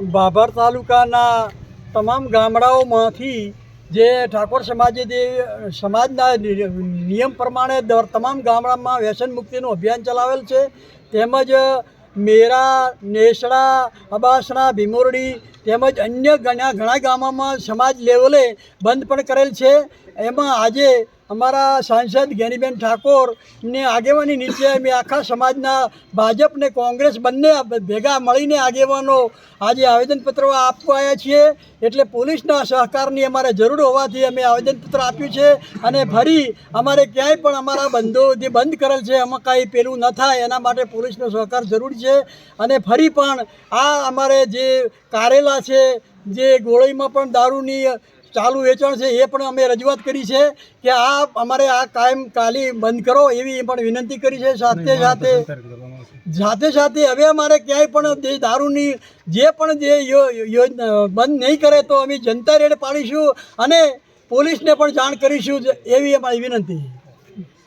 બાભર તાલુકાના તમામ ગામડાઓમાંથી જે ઠાકોર સમાજે જે સમાજના નિયમ પ્રમાણે દર તમામ ગામડામાં વ્યસન મુક્તિનું અભિયાન ચલાવેલ છે. તેમજ મેરા, નેસડા અબાસણા ભીમોરડી તેમજ અન્ય ઘણા ઘણા ગામોમાં સમાજ લેવલે બંધ પણ કરેલ છે. એમાં આજે અમારા સાંસદ જ્ઞાનીબેન ઠાકોરને આગેવાની નીચે અમે આખા સમાજના ભાજપ ને કોંગ્રેસ બંને ભેગા મળીને આગેવાનો આજે આવેદનપત્ર આપવા આવ્યા છીએ. એટલે પોલીસના સહકારની અમારે જરૂર હોવાથી અમે આવેદનપત્ર આપ્યું છે અને ફરી અમારે ક્યાંય પણ અમારા બંધો જે બંધ કરેલ છે, એમાં કાંઈ પેલું ન થાય, એના માટે પોલીસનો સહકાર જરૂર છે. અને ફરી પણ આ અમારે જે કારેલા છે, જે ગોળીમાં પણ દારૂની ચાલુ વેચાણ છે એ પણ અમે રજૂઆત કરી છે કે આ અમારે આ કાયમ કાલી બંધ કરો એવી પણ વિનંતી કરી છે. સાથે સાથે સાથે સાથે હવે અમારે ક્યાંય પણ દારૂની જે પણ જે યોજના બંધ નહીં કરે તો અમે જનતા રેડ પાડીશું અને પોલીસને પણ જાણ કરીશું જ એવી અમારી વિનંતી